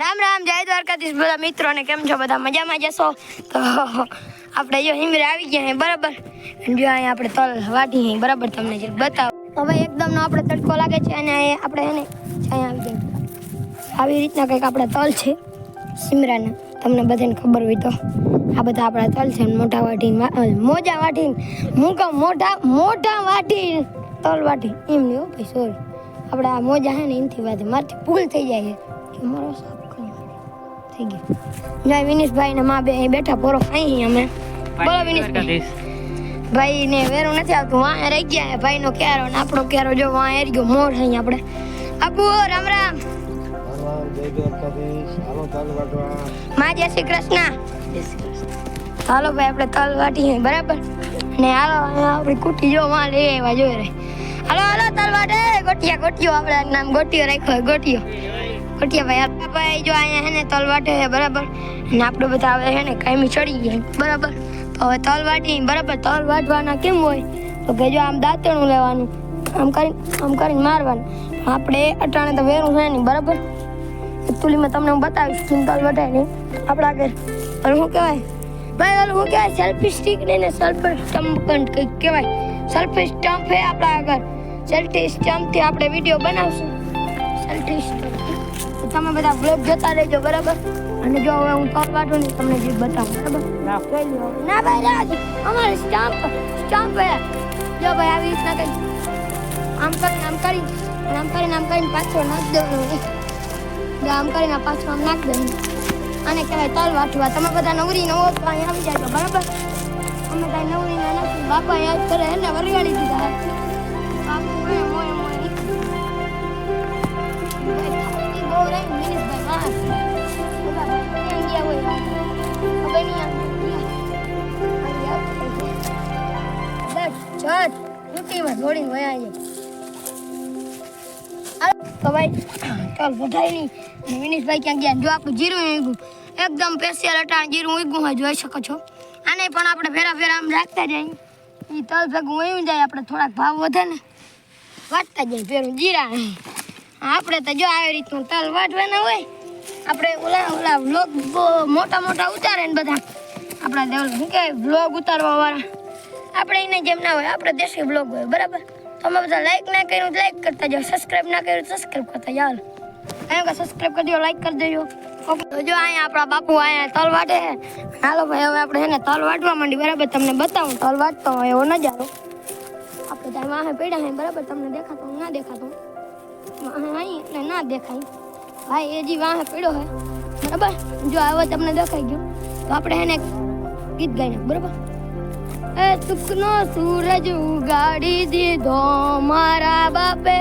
રામ રામ, જય દ્વારકાધીશ બધા મિત્રોને, કેમ છો બધા? મજામાં જશો તો આપણે જો હિમરે આવી ગયા હે, બરાબર? જો અહીંયા આપણે તલ વાટી હે, બરાબર તમને જે બતાવો. હવે એકદમ નો આપણે તડકો લાગે છે અને આપણે એને અહીંયા આવી ગયા આવી રીતના કંઈક આપણા તલ છે, સિમરાના. તમને બધાને ખબર હોય તો. આ બધા આપણા તલ છે મોટા વાટીને મોજા વાટીને. હું કહું મોટા મોટા વાટી તલ વાટી. એમ નહીં ભાઈ સોરી આપણે આ મોજા છે ને એમથી વાત મારથી ભૂલ થઈ જાય છે મારો થઈ ગઈ. જય વિનેશભાઈ ને મા બે અહીં બેઠા પોરો ખાઈ અમે. બોલો વિનેશભાઈ. ભાઈ ને વેરું નથી આવતું વાં રહી ગયા ભાઈ નો ક્યારો ને આપણો ક્યારો જો વાં હેરી ગયો મોર અહીં આપણે. આપુ રામ રામ. માં જય શ્રી કૃષ્ણ. હાલો ભાઈ આપણે તલ વાટી હે બરાબર? ને હાલો આપણી કુટી જો વાં લઈ આવ્યા જોઈ રહી. હાલો હાલો તલ વાટે. ગોટિયા ગોટિયો આપણે નામ ગોટિયો રાખ્યો ગોટિયો ગોટિયા ભાઈ આ ભાઈ જો અહીંયા હે ને તલ વાટે છે બરાબર. અને આપણે બધા હવે હે ને કાયમી ચડી ગયા બરાબર. તો હવે તલ વાટી બરાબર, તલ વાટવાના કેમ હોય? તો કે જો આમ દાંતણું લેવાનું, આમ કરી, આમ કરીને મારવાનું. આપણે અટાણે તો વેરું છે નહીં, બરાબર? એકચુલીમાં તમને હું બતાવીશ તલ વટાય નહીં. આપણા આગળ અને શું કહેવાય? ભાઈ ઓલું શું કહેવાય? સેલ્ફી સ્ટિક નહીં ને સલ્ફર સ્ટમ્પ કંઈક કહેવાય. સેલ્ફી સ્ટમ્પ હે આપણા આગળ સેલ્ફી સ્ટમ્પથી આપણે વીડિયો બનાવશું. સેલ્ફી સ્ટમ્પ તમે બધા બ્લોગ જોતા રહેજો બરાબર? અને જો હવે હું તોલ કાઢું ને તમને જે બતાવું બરાબર? ના. લો. ના ભાઈ રાજ અમારે સ્ટામ્પ સ્ટામ્પ જો ભાઈ આવી રીતના કંઈક આમ કરીને આમ કરી અને આમ કરીને આમ કરીને પાછળ નાખી દેવાનું જો આમ કરીને પાછો આમ નાખી દેવાનું અને કહેવાય તલ વાટવા. તમે બધા નવરી નવો તો અહીંયા આવી જાય બરાબર? અમે કાંઈ નવરી ના નથી. બાપા યાદ કરે એને વરગાડી દીધા દોડીને વયા જાય તો ભાઈ, ચાલ વધારે નહીં વિનેશભાઈ ક્યાં ગયા? જો આપણું જીરું ઉગ્યું. એકદમ સ્પેશિયલ અટાણ જીરું ઈગું હોય, જોઈ શકો છો. આને પણ આપણે ફેરા ફેરા આમ રાખતા જઈએ એ તલ ભેગું વયું જાય, આપણે થોડાક ભાવ વધે ને. વાટતા જઈએ ફેરું જીરા. આપણે તો જો આવી રીતનું તલ વાટવાના હોય, આપણે ઓલા ઓલા વ્લોગ મોટા મોટા ઉતારે ને બધા. આપણા દેવલ શું કહેવાય વ્લોગ ઉતારવા વાળા આપણે એને જેમ ના હોય, આપણે દેશી બ્લોગ હોય, બરાબર? તમે બધા લાઈક ના કર્યું લાઈક કરતા જાઓ સબસ્ક્રાઇબ ના કર્યું સબસ્ક્રાઇબ કરતા જાઓ એમ કે સબસ્ક્રાઇબ કરી દો લાઈક કરી દેજો. ઓકે જો અહીંયા આપણા બાપુ અહીંયા તલ વાટે હાલો ભાઈ, હવે આપણે એને તલ વાટવા માંડી બરાબર? તમને બતાવું તલ વાટતો હોય એવો નજારો આપણે ત્યાં વાહે પડ્યા છે, બરાબર? તમને દેખાતો, ના દેખાતો. અહીં ના દેખાય. ભાઈ, એ જી વાહે પડ્યો છે, બરાબર? જો આવો તમને દેખાઈ ગયો. તો આપણે એને ગીત ગાઈ બરાબર? એ સુખનો સૂરજ ઉગાડી દીધો મારા બાપે.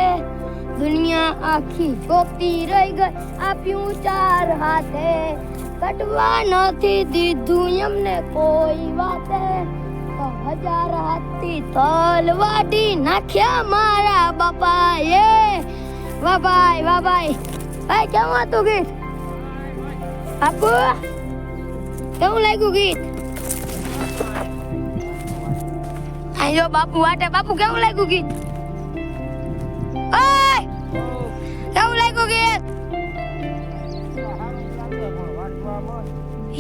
દુનિયા આખી ચોપી રહી ગઈ, આપ્યું ચાર હાથે. કટવા નથી દીધું એમને કોઈ વાતે. તો હજાર હાથથી તલ વાટી નાખ્યા મારા બાપાએ. વાહ ભાઈ વાહ ભાઈ. ભાઈ કેવું હતું ગીત? આપુ કેવું લાગ્યું ગીત? આયો બાપુ વાટે બાપુ કેવું લાગ્યું ગીત? ઓય! કેવું લાગ્યું ગીત?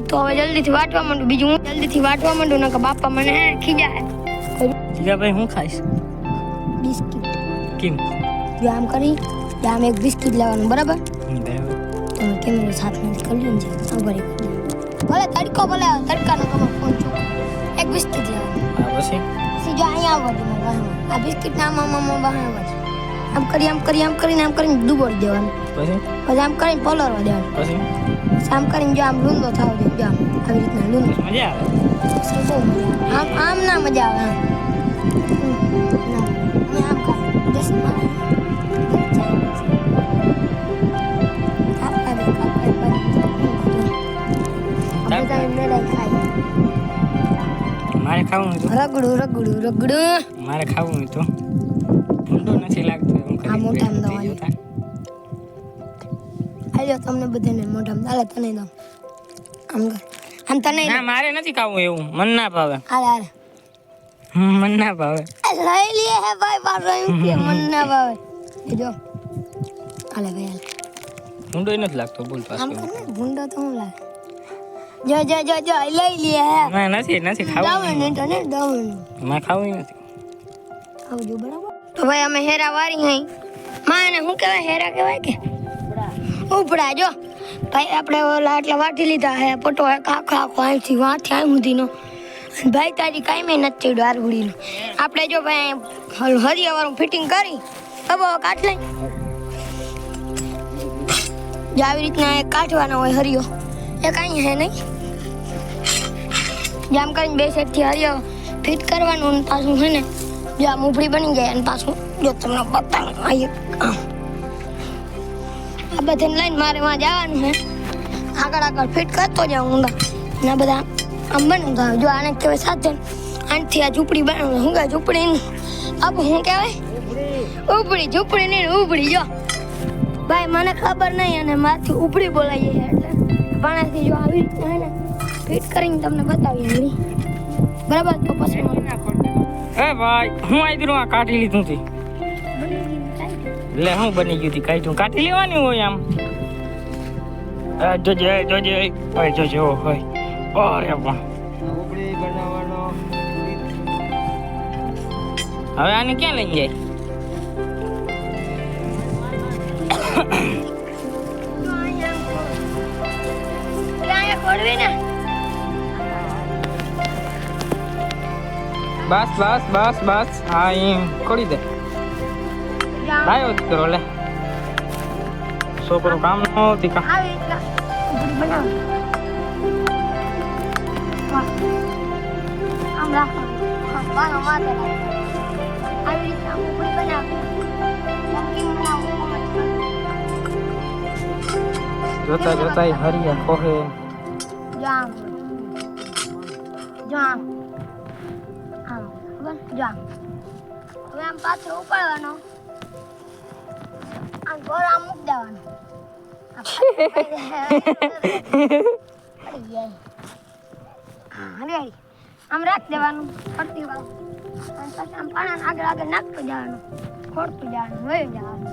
તો હવે જલ્દીથી વાટવા માંડું. બીજું હું જલ્દીથી વાટવા માંડું નકર બાપા મને હે ખીજાય જીગાભાઈ હું ખાઈશ? બિસ્કિટ. કેમ? જો આમ કરી જો આમ એક બિસ્કિટ લેવાનું બરાબર? તમે કેમેરો સાથ નથી કરી લઈને જાય સાંભળી ભલે તડકો ભલે તડકાનો તમારો ફોન ચોખ્ખો. એક બિસ્કિટ લેવાનું. આ પછી? પછી જો અહીંયા આવવા દે વાહમાં. આ બિસ્કિટ ના આમ આમ આમ વાહ આવવા દે આમ કરી આમ કરી આમ કરીને આમ કરીને ડૂબોડી દેવાનું. પછી? પછી આમ કરીને પલળવા દેવાનું. પછી? આમ કરીને જો આમ લૂંદો થાવ દે જો આમ આવી રીતના લૂંદો. મજા આવે. આમ આમ ના મજા આવે આમ આમ જસ્ટ મારે કાપતા બે, કાપતા બે, ખાવું હતું રગડું રગડું રગડું. મારે ખાવું હોય તો. ઠંડુ નથી લાગતું એમ આ મોટા દવા આજો તમને બધાને મોઢામાં. હાલે તને દઉં. આમ આમ તને ના મારે નથી ખાવું એવું. મન ના ભાવે. હાલે હાલે. મન ના ભાવે. લઈ લે હે ભાઈ બાર એમ કે મન ના ભાવે. એ જો. હાલે ભાઈ હાલે. ભૂંડોય નથી લાગતો બોલ આમ પાછો ભૂંડો તો હું લાગે? જો જો જો જો લઈ લે ના નથી નથી ખાવું ને નહીં. તો ને દાવણ. ખાવું નથી. આવજો બરાબર. તો ભાઈ અમે હેરા વારી હઈ માં એને શું કહેવાય? હેરા કહેવાય કે? ઉપડા. જો. ભાઈ આપણે ઓલા એટલે વાટી લીધા હે પોટો આખો આખો અહીંથી વાંથી અહીં સુધીનો. ભાઈ તારી કાંઈ મેં નથી ચડ્યું આરગુડીનું આપણે જો ભાઈ હરિયાવાળું ફિટિંગ કરી. અબો કાટ લઈ. આવી રીતના કાઢવાનો હોય હરિયો. એ કાંઈ હે નહીં? જામ કરીને બે સેટથી હરિયો ફિટ કરવાનું અને પાછું છે ને, જો આ મૂફળી બની જાય અને પાછું, જો તમને બતાવું આ બધાને લઈને મારે વાં જવાનું છે આગળ આગળ ફિટ કરતો જાઉં ઊંડા અને બધા આમ બનાવતા હોય. જો આને કહેવાય સાથે આનાથી આ ઝૂંપડી બનાવું શું કહેવાય ઝૂંપડી આપ શું કહેવાય? ઉપડી ઝૂંપડી નહીં ઉપડી જો. ભાઈ, મને ખબર નહીં અને મારથી ઉપડી બોલાઈએ એટલે. પાણાથી જો આવી રીતના હે ને ફિટ કરીને તમને બતાવી વળી. બરાબર? તો પછી એ ભાઈ હું આઈ આ કાઢી લીધું હતી લે હું બની ગયું હતી કાઢ્યું કાઢી લેવાની હોય આમ. એ જોજે જોજે ભાઈ જોજે ઓ હોય ઓરે પણ હવે આને ક્યાં લઈ જાય? ને બસ બસ બસ બસ. હા એમ. ખોલી દે. લાયો કરો લે. છોકરો કામ નો હતી કા? જોતા જોતા હરિયા કોહે. જો આમ જો આમ આમ બસ જો આમ હવે આમ પાછો ઉપાડવાનો આમ ઘોર આમ મૂક દેવાનો આમ રાખ દેવાનું ફરતી વાળું પછી આમ પાણા આગળ આગળ નાખતું જવાનું ખોડતું જવાનું વયું જવાનું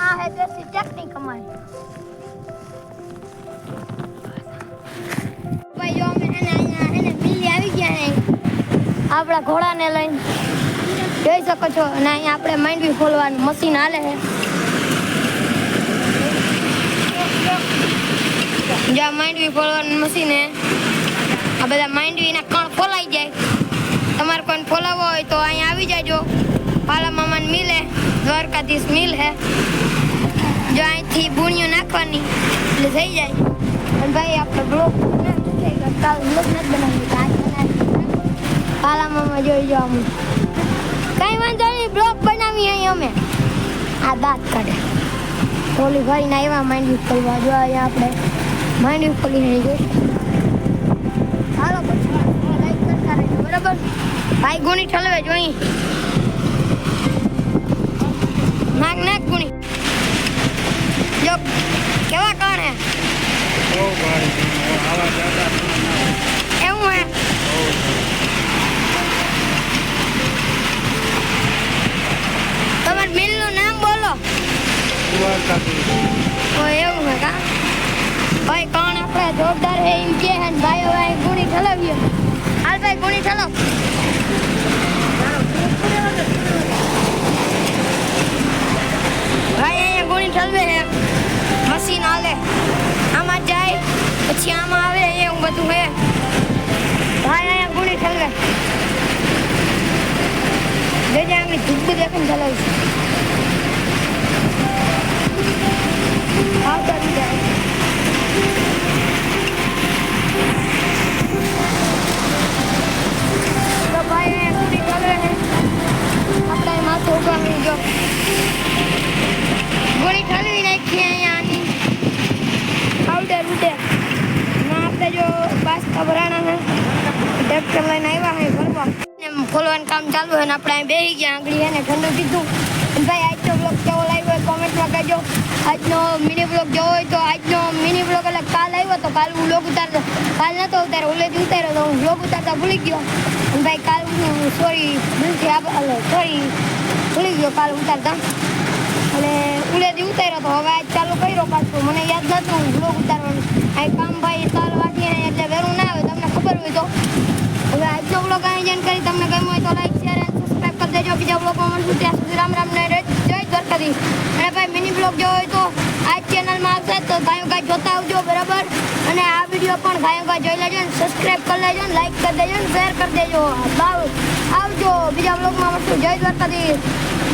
આ હે દેશી ટેકનિક અમારી આપણા ઘોડાને લઈને. જોઈ શકો છો, અને અહીંયા આપણે માંડવી ખોલવાનું મશીન હાલે છે. જો માંડવી ખોલવાનું મશીન હે આ બધા માંડવીના કણ ખોલાઈ જાય. તમારે કોઈને ખોલાવવો હોય તો અહીંયા આવી જાજો. પાલા મામાને મિલે, દ્વારકાધીશ મિલ. હે જો અહીંથી બુણીઓ નાખવાની, એટલે થઈ જાય. અને ભાઈ, આપણે બ્લોગ કાલ બ્લોક નથી બનાવી આજ બનાવી પાલા મામા જોઈ જો અમે કઈ વાંધો નહીં બ્લોક બનાવી અહીં અમે. આ દાંત કાઢે. ઓલી ભરીને આવ્યા માંડવી ખોલવા જો અહીંયા આપણે માંડવી ખોલી અહીં જોઈ હાલો પછી લાઈક કરતા રહેજો બરાબર? ભાઈ ગુણી ઠલવે અહીં. નાક નાક ગુણી. જો કેવા કાણે? હે આવા એવું હે તમારા મિલનું નામ બોલો ઓ એવું હે કા? ભાઈ, કોણ હે હે ભાઈ ગુણી ઠલાવીએ. હાલ ભાઈ, ગુણી ઠલો. ભાઈ, અહીંયા ગુણી ઠલવે હે મશીન હાલે. આમાં જાય, પછી આમાં આવે, એવું બધું હે ભાઈ, અહીંયા ગુણી ઠલવે. જોજે આંગળી ધૂપ દેખીને ઠલાવીશ ગોળી ઠલવી નાખી અહીંયા આની પાવડર ઉડે. ના આપણે જો બાસ્તા ભરાણા છે ટ્રેક્ટર લઈને આવ્યા હોય ભરવા એમ ખોલવાનું કામ ચાલુ હોય ને આપણે અહીં બેસી ગયા આંગળી અને ને ઠંડુ કીધું. ભાઈ આજનો બ્લોગ કેવો લાગ્યો હોય કોમેન્ટમાં કહેજો. આજનો મિની બ્લોગ જોવો હોય તો આજનો મિની બ્લોગ એટલે કાલ આવ્યો તો કાલ હું બ્લોગ ઉતારતો. કાલ નતો ઉતાર્યો ઓલેથી ઉતાર્યો તો હું બ્લોગ ઉતારતા ભૂલી ગયો. અને ભાઈ કાલ હું સોરી ભૂલથી આપ સોરી ભૂલી ગયો કાલ ઉતારતા. અને ઉલેથી ઉતાર્યો તો હવે આજ ચાલુ કર્યો પાછું. મને યાદ નહોતું બ્લોગ ઉતારવાનું. આ કામ ભાઈ તલ વાટી આયા એટલે વેરું ના આવે, તમને ખબર હોય તો. હવે આજનો બ્લોગ જઈને કરી. તમને ગમ્યો હોય તો લાઈક શેર અને સબસ્ક્રાઈબ કરી દેજો. બીજા બ્લોગમાં મળશું. ત્યાં સુધી રામ રામ ને જય દ્વારકાધી અને ભાઈ મિની બ્લોગ જોવો હોય તો આ ચેનલમાં આવશે તો ગાયો ગાય જોતા આવજો, બરાબર? અને આ વીડિયો પણ ગાયો ગાય જોઈ લેજો અને સબસ્ક્રાઈબ કરી લેજો ને લાઈક કરી દેજો ને શેર કરી દેજો. આવજો. બીજા બ્લોગમાં મળશું. જય દ્વારકાધીશ.